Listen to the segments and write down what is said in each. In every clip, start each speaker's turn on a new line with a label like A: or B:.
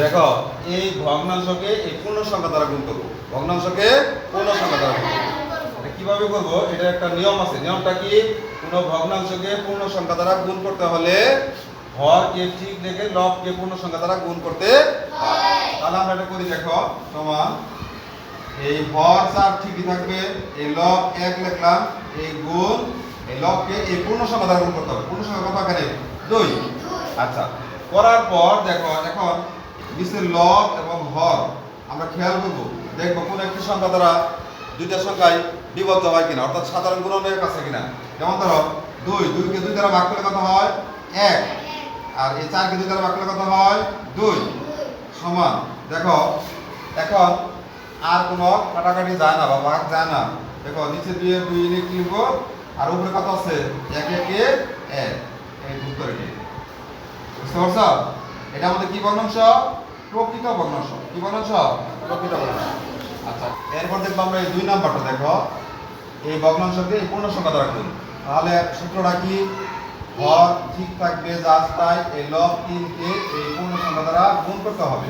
A: দেখো, এই ভগ্নাংশকে এই পূর্ণ সংখ্যা দ্বারা গুণ করব। ভগ্নাংশকে পূর্ণ সংখ্যা দ্বারা গুণ করব। কীভাবে করব? এটা একটা নিয়ম আছে। নিয়মটা কি? কোনো ভগ্নাংশকে পূর্ণ সংখ্যা দ্বারা গুণ করতে হলে হরকে ঠিক দেখে লবকে পূর্ণ সংখ্যা দ্বারা গুণ করতে তাহলে আমরা এটা করি, দেখো, সমান। এই হর চার ঠিকই থাকবে, এই লব এক লিখলাম, এই গুণ, এই লবকে এই পূর্ণ সংখ্যা দ্বারা গুণ করতে হবে। পূর্ণ সংখ্যা কত আকারে দুই। আচ্ছা করার পর দেখো, এখন নিচের লব এবং হর আমরা খেয়াল করব, দেখব কোন একটি সংখ্যা দ্বারা দুইটা সংখ্যায় বিবদ্ধ হয় কিনা, অর্থাৎ সাধারণ গুণনের কাছে কিনা। যেমন ধরো, দুই, দুইকে দুই দ্বারা ভাগ করলে কত হয়? এক। আর এই চারকে দুই দ্বারা ভাগ করলে কত হয়? দুই। সমান। দেখো, এখন আর কোনো কাটাকাটি যায় না বা ভাগ যায় না। দেখো, নিচে দিয়ে দুই ইউনিট লিখব? আর উপরে কত আছে? এক, একে, এক। এই উত্তরটি বুঝতে পারছ? এটা আমাদের কি ভগ্নাংশ প্রকৃত ভগ্নাংশ কি ভগ্নাংশ প্রকৃত ভগ্নাংশ আচ্ছা এরপর দেখব আমরা এই দুই নাম্বারটা, দেখো। এই ভগ্নাংশকে এই পূর্ণ সংখ্যা দ্বারা গুণ। তাহলে সূত্রটা কি? হর ঠিক থাকবে তাই এই লব তিনকে এই পূর্ণ সংখ্যা দ্বারা গুণ করতে হবে।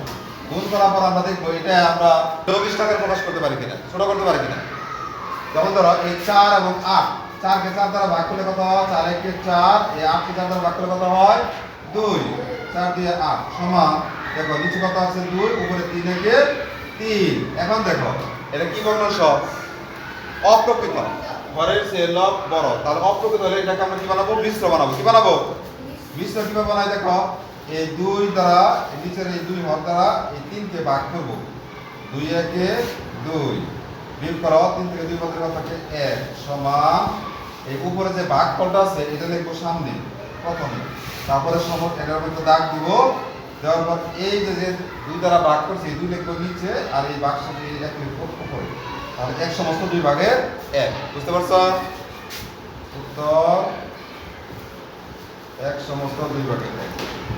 A: গুণ করার পর আমরা দেখব এটা আমরা চব্বিশ টাকায় প্রকাশ করতে পারি কিনা, ছোট করতে পারি কিনা। যেমন ধরো, এই চার এবং আট, চারকে চার দ্বারা ভাগ করলে কত হয়? চার একে চার, এই আটকে চার দ্বারা ভাগ করলে কত হয়? দুই। চার দিয়ে আট সমান, দেখো, নিচে কত আছে? দুই, উপরে তিন একে তিন। এখন দেখো, এটা কি ভগ্নাংশ অপ্রকৃত। ঘরের সে লব বড়। তাহলে অপ্রকৃত হলে এটাকে আমরা কি বানাবো? মিশ্র বানাবো। কি বানাবো? মিশ্র কীভাবে বানাই দেখো? এই দুই দ্বারা নিচের এই দুই হর দ্বারা এই তিনকে ভাগ করব। দুই একে দুই। বিয়োগ করো, তিন থেকে দুই পদের থাকে এক সমান। এই উপরে যে ভাগ ফলটা আছে, এটা লিখব সামনে। প্রথমে। তারপরে সমস্ত মধ্যে দাগ দিব। দেওয়ার পর এই যে যে দুই দ্বারা ভাগ করছে, এই দুই লিখব নিচে আর এই বাক্স দিয়ে এক লিখব উপরে। তাহলে এক সমস্ত দুই ভাগের এক। বুঝতে পারছ? উত্তর। এক সমস্ত দুই ভাগের এক।